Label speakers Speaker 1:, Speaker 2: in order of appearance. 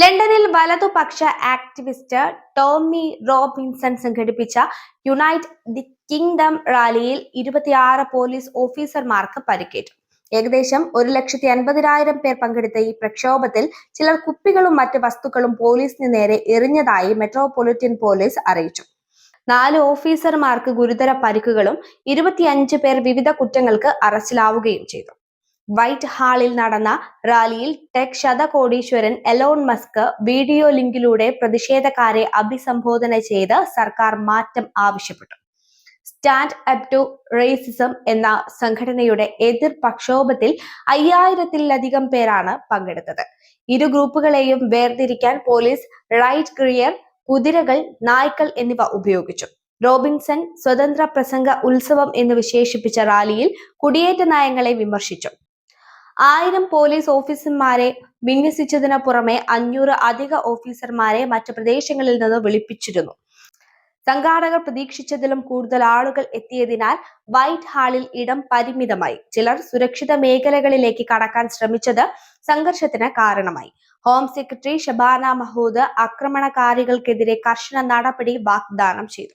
Speaker 1: ലണ്ടനിൽ വലതുപക്ഷ activist Tommy Robinson സംഘടിപ്പിച്ച യുണൈറ്റ് ദി കിങ്ഡം റാലിയിൽ ഇരുപത്തിയാറ് പോലീസ് ഓഫീസർമാർക്ക് പരിക്കേറ്റു. ഏകദേശം ഒരു ലക്ഷത്തി അൻപതിനായിരം പേർ പങ്കെടുത്ത ഈ പ്രക്ഷോഭത്തിൽ ചിലർ കുപ്പികളും മറ്റ് വസ്തുക്കളും പോലീസിന് നേരെ എറിഞ്ഞതായി മെട്രോപൊളിറ്റൻ പോലീസ് അറിയിച്ചു. നാല് ഓഫീസർമാർക്ക് ഗുരുതര പരിക്കുകളും ഇരുപത്തിയഞ്ച് പേർ വിവിധ കുറ്റങ്ങൾക്ക് അറസ്റ്റിലാവുകയും ചെയ്തു. വൈറ്റ് ഹാളിൽ നടന്ന റാലിയിൽ ടെക് ശതകോടീശ്വരൻ എലോൺ മസ്ക് വീഡിയോ ലിങ്കിലൂടെ പ്രതിഷേധക്കാരെ അഭിസംബോധന ചെയ്ത് സർക്കാർ മാറ്റം ആവശ്യപ്പെട്ടു. സ്റ്റാൻഡ് അപ് ടു റേസിസം എന്ന സംഘടനയുടെ എതിർ പ്രക്ഷോഭത്തിൽ അയ്യായിരത്തിലധികം പേരാണ് പങ്കെടുത്തത്. ഇരു ഗ്രൂപ്പുകളെയും വേർതിരിക്കാൻ പോലീസ് റൈറ്റ് ക്രിയർ കുതിരകൾ നായ്ക്കൾ എന്നിവ ഉപയോഗിച്ചു. റോബിൻസൺ സ്വതന്ത്ര പ്രസംഗ ഉത്സവം എന്ന് വിശേഷിപ്പിച്ച റാലിയിൽ കുടിയേറ്റ നയങ്ങളെ വിമർശിച്ചു. ആയിരം പോലീസ് ഓഫീസർമാരെ വിന്യസിച്ചതിന് പുറമെ അഞ്ഞൂറ് അധിക ഓഫീസർമാരെ മറ്റു പ്രദേശങ്ങളിൽ നിന്ന് വിളിപ്പിച്ചിരുന്നു. സംഘാടകർ പ്രതീക്ഷിച്ചതിലും കൂടുതൽ ആളുകൾ എത്തിയതിനാൽ വൈറ്റ് ഹാളിൽ ഇടം പരിമിതമായി. ചിലർ സുരക്ഷിത മേഖലകളിലേക്ക് കടക്കാൻ ശ്രമിച്ചത് സംഘർഷത്തിന് കാരണമായി. ഹോം സെക്രട്ടറി ഷബാന മഹൂദ് ആക്രമണകാരികൾക്കെതിരെ കർശന നടപടി വാഗ്ദാനം ചെയ്തു.